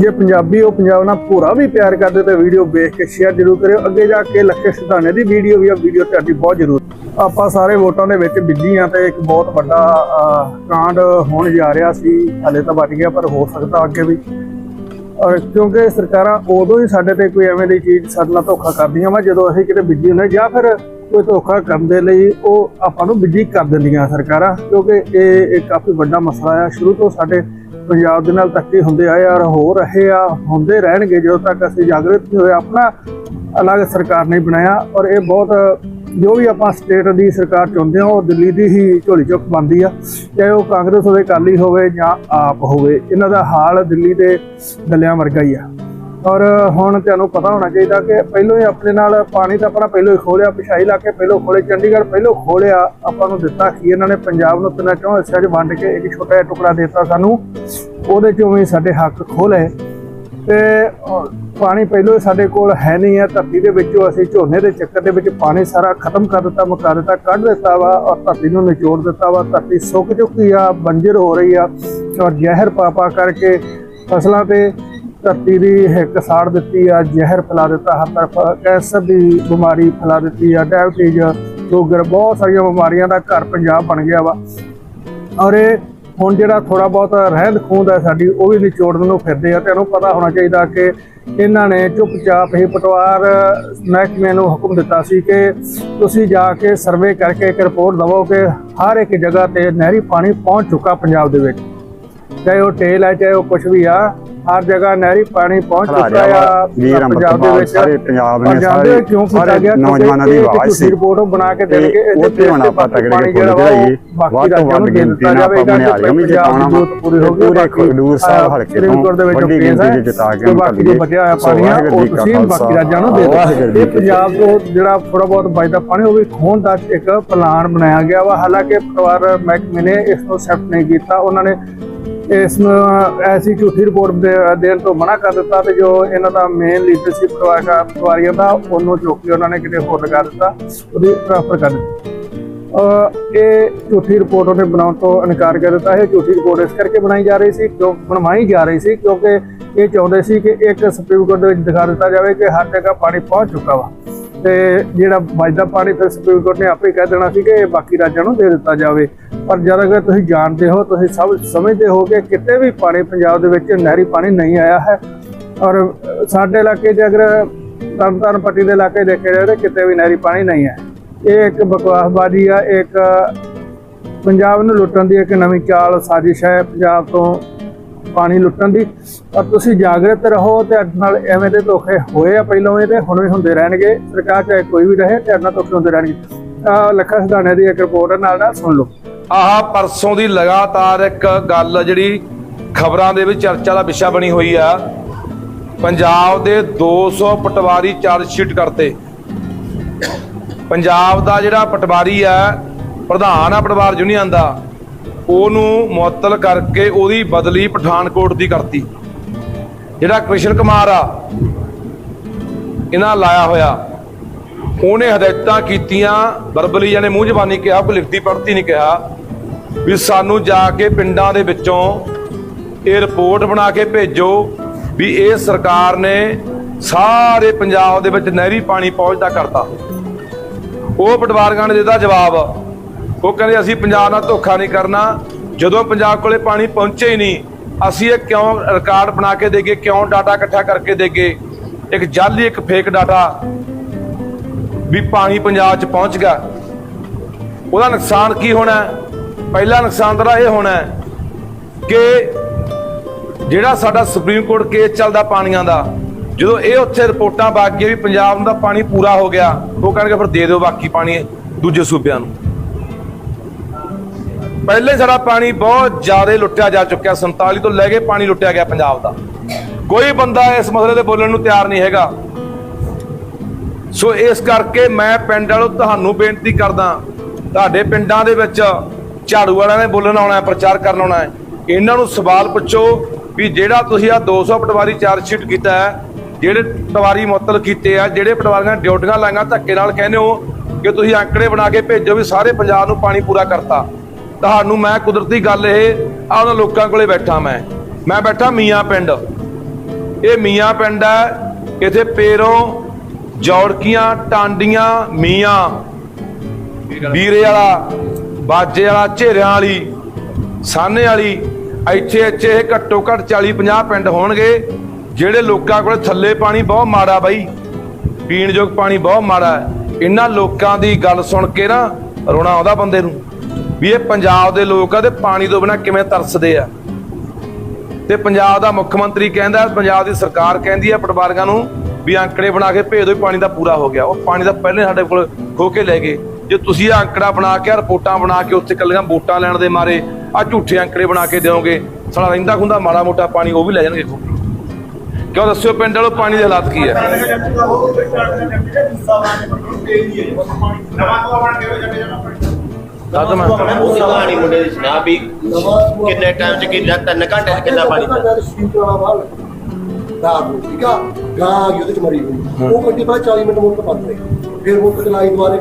ਜੇ ਪੰਜਾਬੀ ਉਹ ਪੰਜਾਬ ਨਾਲ ਪੂਰਾ ਵੀ ਪਿਆਰ ਕਰਦੇ ਤਾਂ ਵੀਡੀਓ ਵੇਖ ਕੇ ਸ਼ੇਅਰ ਜ਼ਰੂਰ ਕਰਿਓ। ਅੱਗੇ ਜਾ ਕੇ ਲੱਖੇ ਸਿਧਾਣੇ ਦੀ ਵੀਡੀਓ ਵੀ ਆ ਵੀਡੀਓ ਤੁਹਾਡੀ ਬਹੁਤ ਜ਼ਰੂਰ। ਆਪਾਂ ਸਾਰੇ ਵੋਟਾਂ ਦੇ ਵਿੱਚ ਬਿੱਜੀ ਆ ਤੇ ਇੱਕ ਬਹੁਤ ਵੱਡਾ ਕਾਂਡ ਹੋਣ ਜਾ ਰਿਹਾ ਸੀ। ਹਲੇ ਤਾਂ ਬਚ ਗਿਆ, ਪਰ ਹੋ ਸਕਦਾ ਅੱਗੇ ਵੀ। ਕਿਉਂਕਿ ਸਰਕਾਰਾਂ ਉਦੋਂ ਹੀ ਸਾਡੇ ਤੇ ਕੋਈ ਐਵੇਂ ਦੀ ਚੀਜ਼ ਸਾਡੇ ਨਾਲ ਧੋਖਾ ਕਰਦੀਆਂ ਵਾ, ਜਦੋਂ ਅਸੀਂ ਕਿਤੇ ਬਿੱਜੀ ਹੁੰਦੇ, ਜਾਂ ਫਿਰ ਕੋਈ ਧੋਖਾ ਕਰਨ ਦੇ ਲਈ ਉਹ ਆਪਾਂ ਨੂੰ ਬਿੱਜੀ ਕਰ ਦਿੰਦੀਆਂ ਸਰਕਾਰਾਂ। ਕਿਉਂਕਿ ਇਹ ਕਾਫੀ ਵੱਡਾ ਮਸਲਾ ਆ। ਸ਼ੁਰੂ ਤੋਂ ਸਾਡੇ ਪੰਜਾਬ ਦੇ ਨਾਲ ਧੱਕੇ ਹੁੰਦੇ ਆਏ ਆ ਔਰ ਹੋ ਰਹੇ ਆ, ਹੁੰਦੇ ਰਹਿਣਗੇ ਜਦੋਂ ਤੱਕ ਅਸੀਂ ਜਾਗਰਤ ਨਹੀਂ ਹੋਏ, ਆਪਣਾ ਅਲੱਗ ਸਰਕਾਰ ਨਹੀਂ ਬਣਾਇਆ ਔਰ ਇਹ ਬਹੁਤ, ਜੋ ਵੀ ਆਪਾਂ ਸਟੇਟ ਦੀ ਸਰਕਾਰ ਚਾਹੁੰਦੇ ਹਾਂ, ਉਹ ਦਿੱਲੀ ਦੀ ਹੀ ਝੋਲੀ ਚੁੱਕ ਬੰਦੀ ਆ, ਚਾਹੇ ਉਹ ਕਾਂਗਰਸ ਹੋਵੇ, ਅਕਾਲੀ ਹੋਵੇ ਜਾਂ ਆਪ ਹੋਵੇ, ਇਹਨਾਂ ਦਾ ਹਾਲ ਦਿੱਲੀ ਦੇ ਗੱਲਿਆਂ ਵਰਗਾ ਹੀ ਆ। ਔਰ ਹੁਣ ਤੁਹਾਨੂੰ ਪਤਾ ਹੋਣਾ ਚਾਹੀਦਾ ਕਿ ਪਹਿਲੋਂ ਹੀ ਆਪਣੇ ਨਾਲ ਪਾਣੀ ਤਾਂ ਆਪਣਾ ਪਹਿਲੋਂ ਹੀ ਖੋਲਿਆ ਪਿਛਾਈ ਲਾ ਕੇ ਪਹਿਲੋਂ ਖੋਲੇ, ਚੰਡੀਗੜ੍ਹ ਪਹਿਲੋਂ ਖੋਲਿਆ, ਆਪਾਂ ਨੂੰ ਦਿੱਤਾ ਕੀ ਇਹਨਾਂ ਨੇ, ਪੰਜਾਬ ਨੂੰ ਤਿੰਨਾਂ ਚੋਂ ਹਿੱਸਿਆਂ 'ਚ ਵੰਡ ਕੇ ਇੱਕ ਛੋਟਾ ਜਿਹਾ ਟੁਕੜਾ ਦੇ ਦਿੱਤਾ ਸਾਨੂੰ। ਉਹਦੇ 'ਚੋਂ ਵੀ ਸਾਡੇ ਹੱਕ ਖੋਲੇ ਤੇ ਪਾਣੀ ਪਹਿਲੋਂ ਸਾਡੇ ਕੋਲ ਹੈ ਨਹੀਂ ਹੈ। ਧਰਤੀ ਦੇ ਵਿੱਚੋਂ ਅਸੀਂ ਝੋਨੇ ਦੇ ਚੱਕਰ ਦੇ ਵਿੱਚ ਪਾਣੀ ਸਾਰਾ ਖਤਮ ਕਰ ਦਿੱਤਾ, ਮੁਕਾ ਦਿੱਤਾ, ਕੱਢ ਦਿੱਤਾ ਵਾ ਔਰ ਧਰਤੀ ਨੂੰ ਨਿਚੋੜ ਦਿੱਤਾ ਵਾ। ਧਰਤੀ ਸੁੱਕ ਚੁੱਕੀ ਆ, ਬੰਜਰ ਹੋ ਰਹੀ ਆ ਔਰ ਜ਼ਹਿਰ ਪਾ ਪਾ ਕਰਕੇ ਫਸਲਾਂ ਤੇ ਧਰਤੀ ਦੀ ਹਿੱਕ ਸਾੜ ਦਿੱਤੀ ਆ, ਜ਼ਹਿਰ ਫੈਲਾ ਦਿੱਤਾ, ਹਰ ਤਰਫ ਕੈਂਸਰ ਦੀ ਬਿਮਾਰੀ ਫੈਲਾ ਦਿੱਤੀ ਆ, ਡਾਇਬਟੀਜ਼, ਸ਼ੂਗਰ, ਬਹੁਤ ਸਾਰੀਆਂ ਬਿਮਾਰੀਆਂ ਦਾ ਘਰ ਪੰਜਾਬ ਬਣ ਗਿਆ ਵਾ। ਔਰ ਇਹ ਹੁਣ ਜਿਹੜਾ ਥੋੜਾ ਬਹੁਤ ਰਹਿੰਦ ਖੂੰਦ ਹੈ ਸਾਡੀ, ਉਹ ਵੀ ਨਿਚੋੜਨ ਨੂੰ ਫਿਰਦੇ ਆ। ਤੁਹਾਨੂੰ ਪਤਾ ਹੋਣਾ ਚਾਹੀਦਾ ਕਿ ਇਹਨਾਂ ਨੇ ਚੁੱਪਚਾਪ ਹੀ ਪਟਵਾਰ, ਮਹਿਕਮੇ ਨੂੰ ਹੁਕਮ ਦਿੱਤਾ ਸੀ ਕਿ ਤੁਸੀਂ ਜਾ ਕੇ ਸਰਵੇ ਕਰਕੇ ਇੱਕ ਰਿਪੋਰਟ ਦਵੋ ਕਿ ਹਰ ਇੱਕ ਜਗ੍ਹਾ ਤੇ ਨਹਿਰੀ ਪਾਣੀ ਪਹੁੰਚ ਚੁੱਕਾ ਪੰਜਾਬ ਦੇ ਵਿੱਚ। ਚਾਹੇ ਉਹ ਟੇਲ ਹੈ, ਚਾਹੇ ਉਹ ਕੁਝ ਵੀ ਆ ਹਰ ਜਗ੍ਹਾ ਨਹਿਰੀ ਪਾਣੀ ਪਹੁੰਚ ਚੁੱਕਾ ਆ। ਵੀਰ ਪੰਜਾਬ ਦੇ ਵਿੱਚ ਸਾਰੇ ਪੰਜਾਬ ਨੇ, ਸਾਰੇ- ਕਿਉਂ ਕੀਤਾ ਸਾਰੇ ਗਿਆ? ਕਿਉਂਕਿ ਨੌਜਵਾਨਾਂ ਦੀ ਆਵਾਜ਼ ਸੀ। ਰਿਪੋਰਟ ਬਣਾ ਕੇ ਤੇ ਦੇਣਗੇ ਇਹਦੇ ਉੱਥੇ ਹੁਣ ਆਪਾਂ ਤਗੜੇ ਪਾਣੀ ਕੇ ਜਿਹੜਾ ਵਾ ਬੋਲਦੇ ਉਹ ਬਾਕੀ ਵੱਧ ਤੋਂ ਰਾਜਾਂ ਨੂੰ ਵੱਧ ਦੇ ਗਿਣਤੀ ਨਾਲ ਜਾਵੇਗਾ ਆਪਾਂ ਬਣਾ ਪੰਜਾਬ ਦੀ ਜਿਤਾਉਣਾ ਪੂਰੀ ਖਡੂਰ ਸਾਹਿਬ ਹਲਕੇ ਤੋਂ ਦੇ ਵੱਡੀ ਗਿਣਤੀ 'ਚ ਜਿਤਾ ਕੇ ਤੇ ਬਾਕੀ ਜੋ ਬਚਿਆ ਹੋਇਆ ਪਾਣੀ ਆ ਉਹ ਤੁਸੀਂ ਬਾਕੀ ਰਾਜਾਂ ਨੂੰ ਦੇ ਦਿਓ। ਇਹ ਪੰਜਾਬ ਤੋਂ ਜਿਹੜਾ ਥੋੜਾ ਬਹੁਤ ਬਚਦਾ ਪਾਣੀ ਉਹ ਵੀ ਖੋਣ ਦਾ ਇੱਕ ਪਲਾਨ ਬਣਾਇਆ ਗਿਆ ਵਾ। ਹਾਲਾਂਕਿ ਪਟਵਾਰ ਮਹਿਕਮੇ ਨੇ ਇਸ ਨੂੰ ਐਕਸੈਪਟ ਨਹੀਂ ਕੀਤਾ। ਉਹਨਾਂ ਨੇ ਇਸ ਨੂੰ ਐਸੀ ਝੂਠੀ ਰਿਪੋਰਟ ਦੇ- ਦੇਣ ਤੋਂ ਮਨਾ ਕਰ ਦਿੱਤਾ ਤੇ ਜੋ ਇਹਨਾਂ ਦਾ ਮੇਨ ਲੀਡਰਸ਼ਿਪ ਪਟਵਾਰੀਆਂ ਦਾ, ਉਹਨੂੰ ਚੁੱਕ ਕੇ ਉਹਨਾਂ ਨੇ ਕਿਤੇ ਹੋਰ ਲਗਾ ਦਿੱਤਾ, ਉਹਦੀ ਟ੍ਰਾਂਸਫਰ ਕਰ ਦਿੱਤੀ। ਇਹ ਝੂਠੀ ਰਿਪੋਰਟ ਉਹਨੇ ਬਣਾਉਣ ਤੋਂ ਇਨਕਾਰ ਕਰ ਦਿੱਤਾ। ਹੈ ਝੂਠੀ ਰਿਪੋਰਟ ਇਸ ਕਰਕੇ ਬਣਾਈ ਜਾ ਰਹੀ ਸੀ, ਕਿਉਂ ਬਣਵਾਈ ਜਾ ਰਹੀ ਸੀ, ਕਿਉਂਕਿ ਇਹ ਚਾਹੁੰਦੇ ਸੀ ਕਿ ਇੱਕ ਸੁਪਰੀਮ ਕੋਰਟ ਦੇ ਵਿੱਚ ਦਿਖਾ ਦਿੱਤਾ ਜਾਵੇ ਕਿ ਹਰ ਜਗ੍ਹਾ ਪਾਣੀ ਪਹੁੰਚ ਚੁੱਕਾ ਵਾ। ਤੇ ਜਿਹੜਾ ਬਚਦਾ ਪਾਣੀ, ਫਿਰ ਸੁਪਰੀਮ ਕੋਰਟ ਨੇ ਆਪੇ ਕਹਿ ਦੇਣਾ ਸੀ ਕਿ ਇਹ ਬਾਕੀ ਰਾਜਾਂ ਨੂੰ ਦੇ ਦਿੱਤਾ ਜਾਵੇ। ਪਰ ਜਦ ਅਗਰ ਤੁਸੀਂ ਜਾਣਦੇ ਹੋ, ਤੁਸੀਂ ਸਭ ਸਮਝਦੇ ਹੋ ਕਿ ਕਿਤੇ ਵੀ ਪਾਣੀ ਪੰਜਾਬ ਦੇ ਵਿੱਚ ਨਹਿਰੀ ਪਾਣੀ ਨਹੀਂ ਆਇਆ ਹੈ। ਔਰ ਸਾਡੇ ਇਲਾਕੇ 'ਚ ਅਗਰ ਤਰਨਤਾਰਨ ਪੱਟੀ ਦੇ ਇਲਾਕੇ ਦੇਖਿਆ ਜਾਵੇ ਤਾਂ ਕਿਤੇ ਵੀ ਨਹਿਰੀ ਪਾਣੀ ਨਹੀਂ ਹੈ। ਇਹ ਇੱਕ ਬਕਵਾਸਬਾਜ਼ੀ ਆ ਇੱਕ ਪੰਜਾਬ ਨੂੰ ਲੁੱਟਣ ਦੀ ਇੱਕ ਨਵੀਂ ਚਾਲ, ਸਾਜ਼ਿਸ਼ ਹੈ ਪੰਜਾਬ ਤੋਂ ਪਾਣੀ ਲੁੱਟਣ ਦੀ। ਔਰ ਤੁਸੀਂ ਜਾਗਰਤ ਰਹੋ ਤੇ ਅੱਜ ਨਾਲ ਐਵੇਂ ਦੇ ਧੋਖੇ ਹੋਏ ਆ ਪਹਿਲਾਂ ਵੀ ਤੇ ਹੁਣ ਵੀ ਹੁੰਦੇ ਰਹਿਣਗੇ। ਸਰਕਾਰ ਚਾਹੇ ਕੋਈ ਵੀ ਰਹੇ, ਤੇ ਅੱਜ ਨਾਲ ਧੋਖੇ ਹੁੰਦੇ ਰਹਿਣਗੇ। ਆਹ ਲੱਖਾ ਸਿਧਾਣੇ ਦੀ ਇੱਕ ਰਿਪੋਰਟ ਨਾਲ ਨਾਲ ਸੁਣ ਲਓ। ਆਹ ਪਰਸੋਂ ਦੀ ਲਗਾਤਾਰ ਇੱਕ ਗੱਲ ਜਿਹੜੀ ਖਬਰਾਂ ਦੇ ਵਿੱਚ ਚਰਚਾ ਦਾ ਵਿਸ਼ਾ ਬਣੀ ਹੋਈ ਆ। ਪੰਜਾਬ ਦੇ 200 ਪਟਵਾਰੀ ਚਾਰਜ ਸ਼ੀਟ ਕਰਤੇ। ਪੰਜਾਬ ਦਾ ਜਿਹੜਾ ਪਟਵਾਰੀ ਆ, ਪ੍ਰਧਾਨ ਆ ਪਟਵਾਰ ਯੂਨੀਅਨ ਦਾ, ਉਹਨੂੰ ਮੁਅੱਤਲ ਕਰਕੇ ਉਹਦੀ ਬਦਲੀ ਪਠਾਨਕੋਟ ਦੀ ਕਰਤੀ। ਜਿਹੜਾ ਕ੍ਰਿਸ਼ਨ ਕੁਮਾਰ ਆ, ਇਹਨਾਂ ਲਾਇਆ ਹੋਇਆ। ਉਹਨੇ ਹਦਾਇਤਾਂ ਕੀਤੀਆਂ। ਵਰਬਲੀ ਜਾਨੇ ਮੂੰਹ ਜ਼ਬਾਨੀ ਕਿਹਾ, ਕੋਈ ਲਿਖਤੀ ਪੜ੍ਹਤੀ ਨਹੀਂ ਕਿਹਾ ਵੀ ਸਾਨੂੰ ਜਾ ਕੇ ਪਿੰਡਾਂ ਦੇ ਵਿੱਚੋਂ ਇਹ ਰਿਪੋਰਟ ਬਣਾ ਕੇ ਭੇਜੋ ਵੀ ਇਹ ਸਰਕਾਰ ਨੇ ਸਾਰੇ ਪੰਜਾਬ ਦੇ ਵਿੱਚ ਨਹਿਰੀ ਪਾਣੀ ਪਹੁੰਚਦਾ ਕਰਤਾ। ਉਹ ਪਟਵਾਰਗਾਂ ਨੇ ਦਿੱਤਾ ਜਵਾਬ। ਉਹ ਕਹਿੰਦੇ, ਅਸੀਂ ਪੰਜਾਬ ਨਾਲ ਧੋਖਾ ਨਹੀਂ ਕਰਨਾ। ਜਦੋਂ ਪੰਜਾਬ ਕੋਲੇ ਪਾਣੀ ਪਹੁੰਚੇ ਹੀ ਨਹੀਂ, ਅਸੀਂ ਇਹ ਕਿਉਂ ਰਿਕਾਰਡ ਬਣਾ ਕੇ ਦੇਗੇ, ਕਿਉਂ ਡਾਟਾ ਇਕੱਠਾ ਕਰਕੇ ਦੇਗੇ? ਇੱਕ ਜਾਲੀ ਇੱਕ ਫੇਕ ਡਾਟਾ ਵੀ ਪਾਣੀ ਪੰਜਾਬ 'ਚ ਪਹੁੰਚ ਗਿਆ। ਉਹਦਾ ਨੁਕਸਾਨ ਕੀ ਹੋਣਾ ਪਹਿਲਾ ਨੁਕਸਾਨ ਤਾਂ ਇਹ ਹੋਣਾ ਕਿ ਜਿਹੜਾ ਸਾਡਾ ਸੁਪਰੀਮ ਕੋਰਟ ਕੇਸ ਚੱਲਦਾ ਪਾਣੀਆਂ ਦਾ, ਜਦੋਂ ਇਹ ਉੱਥੇ ਰਿਪੋਰਟਾਂ ਵਗ ਗਈਆਂ ਵੀ ਪੰਜਾਬ ਦਾ ਪਾਣੀ ਪੂਰਾ ਹੋ ਗਿਆ, ਉਹ ਕਹਿਣਗੇ ਫਿਰ ਦੇ ਦਿਓ ਬਾਕੀ ਪਾਣੀ ਦੂਜੇ ਸੂਬਿਆਂ ਨੂੰ। ਪਹਿਲੇ ਸਾਡਾ ਪਾਣੀ ਬਹੁਤ ਜ਼ਿਆਦਾ ਲੁੱਟਿਆ ਜਾ ਚੁੱਕਿਆ 47 ਤੋਂ ਲੈ ਕੇ ਪਾਣੀ ਲੁੱਟਿਆ ਗਿਆ ਪੰਜਾਬ ਦਾ। ਕੋਈ ਬੰਦਾ ਇਸ ਮਸਲੇ ਤੇ ਬੋਲਣ ਨੂੰ ਤਿਆਰ ਨਹੀਂ ਹੈਗਾ। ਸੋ ਇਸ ਕਰਕੇ ਮੈਂ ਪਿੰਡ ਵਾਲੋ ਤੁਹਾਨੂੰ ਬੇਨਤੀ ਕਰਦਾ, ਤੁਹਾਡੇ ਪਿੰਡਾਂ ਦੇ ਵਿੱਚ ਝਾੜੂ ਵਾਲਿਆਂ ਨੇ ਬੋਲਣ ਆਉਣਾ ਹੈ, ਪ੍ਰਚਾਰ ਕਰਨ ਆਉਣਾ ਹੈ। ਇਹਨਾਂ ਨੂੰ ਸਵਾਲ ਪੁੱਛੋ ਵੀ ਜਿਹੜਾ ਤੁਸੀਂ ਆ 200 ਪਟਵਾਰੀ ਚਾਰਜ ਸ਼ੀਟ ਕੀਤਾ ਹੈ, ਜਿਹੜੇ ਪਟਵਾਰੀ ਮੁਅੱਤਲ ਕੀਤੇ ਆ, ਜਿਹੜੇ ਪਟਵਾਰੀਆਂ ਡਿਊਟੀਆਂ ਲਾਈਆਂ ਧੱਕੇ ਨਾਲ ਕਹਿੰਦੇ ਹੋ ਕਿ ਤੁਸੀਂ ਅੰਕੜੇ ਬਣਾ ਕੇ ਭੇਜੋ ਵੀ ਸਾਰੇ ਪੰਜਾਬ ਨੂੰ ਪਾਣੀ ਪੂਰਾ ਕਰਤਾ। ਤੁਹਾਨੂੰ ਮੈਂ ਕੁਦਰਤੀ ਗੱਲ ਇਹ ਆ ਉਹਨਾਂ ਲੋਕਾਂ ਕੋਲੇ ਬੈਠਾ ਮੈਂ। ਮੈਂ ਬੈਠਾ ਮੀਆਂ ਪਿੰਡ। ਇਹ ਮੀਆਂ ਪਿੰਡ ਹੈ, ਇੱਥੇ ਪੇਰੋਂ ਜੌੜਕੀਆਂ, ਟਾਂਡੀਆਂ, ਮੀਆਂ ਵੀਰੇ ਵਾਲਾ, ਬਾਜੇ ਵਾਲਾ, ਝੇਰਿਆਂ ਵਾਲੀ ਸਾਨੇ ਵਾਲੀ, ਇੱਥੇ ਇੱਥੇ ਇਹ ਘੱਟੋ ਘੱਟ 40 50 ਪਿੰਡ ਹੋਣਗੇ, ਜਿਹੜੇ ਲੋਕਾਂ ਕੋਲ ਥੱਲੇ ਪਾਣੀ ਬਹੁਤ ਮਾੜਾ ਬਾਈ, ਪੀਣ ਯੋਗ ਪਾਣੀ ਬਹੁਤ ਮਾੜਾ ਇਹਨਾਂ ਲੋਕਾਂ ਦੀ ਗੱਲ ਸੁਣ ਕੇ ਨਾ ਰੋਣਾ ਆਉਂਦਾ ਬੰਦੇ ਨੂੰ, ਵੀ ਇਹ ਪੰਜਾਬ ਦੇ ਲੋਕ ਆ ਤੇ ਪਾਣੀ ਤੋਂ ਬਿਨਾ ਕਿਵੇਂ ਤਰਸਦੇ ਆ? ਤੇ ਪੰਜਾਬ ਦਾ ਮੁੱਖ ਮੰਤਰੀ ਕਹਿੰਦਾ, ਪੰਜਾਬ ਦੀ ਸਰਕਾਰ ਕਹਿੰਦੀ ਹੈ ਪਟਵਾਰੀਆਂ ਨੂੰ ਵੀ ਅੰਕੜੇ ਬਣਾ ਕੇ ਭੇਜ ਦਿਓ ਪਾਣੀ ਦਾ ਪੂਰਾ ਹੋ ਗਿਆ। ਉਹ ਪਾਣੀ ਦਾ ਪਹਿਲੇ ਸਾਡੇ ਕੋਲ ਖੋ ਕੇ ਲੈ ਗਏ। ਜੇ ਤੁਸੀਂ ਇਹ ਅੰਕੜਾ ਬਣਾ ਕੇ, ਆਹ ਰਿਪੋਰਟਾਂ ਬਣਾ ਕੇ, ਉੱਥੇ ਕੱਲੀਆਂ ਵੋਟਾਂ ਲੈਣ ਦੇ ਮਾਰੇ ਆ ਝੂਠੇ ਅੰਕੜੇ ਬਣਾ ਕੇ ਦਿਓਗੇ ਸਾਡਾ ਰਹਿੰਦਾ ਖੁੰਦਾ ਮਾੜਾ ਮੋਟਾ ਪਾਣੀ ਉਹ ਵੀ ਲੈ ਜਾਣਗੇ ਖੋ ਕਿਉਂ ਦੱਸਿਓ ਪਿੰਡ ਵਾਲੋ, ਪਾਣੀ ਦੇ ਹਾਲਾਤ ਕੀ ਹੈ? ਦੱਸ ਮੈਂ ਉਹ ਕਹਾਣੀ ਮੁੰਡੇ ਦੀ ਸੁਣਾ ਵੀ ਕਿੰਨੇ ਟਾਈਮ ਚ ਕਿੰਨਾ ਤਿੰਨ ਘੰਟੇ ਚ ਕਿੰਨਾ ਪਾਣੀ ਪਿਆ। ਨੂੰ ਠੀਕ ਆ? ਗਾਂ ਉਹਦੇ ਚ ਮਰੀ ਹੋਈ। ਉਹ ਗੱਡੀ ਬਾਅਦ 40 ਮਿੰਟ ਮੋਟਰ ਰਹੀ ਫਿਰ ਮੋਟਰ ਚਲਾਈ ਦੁਬਾਰੇ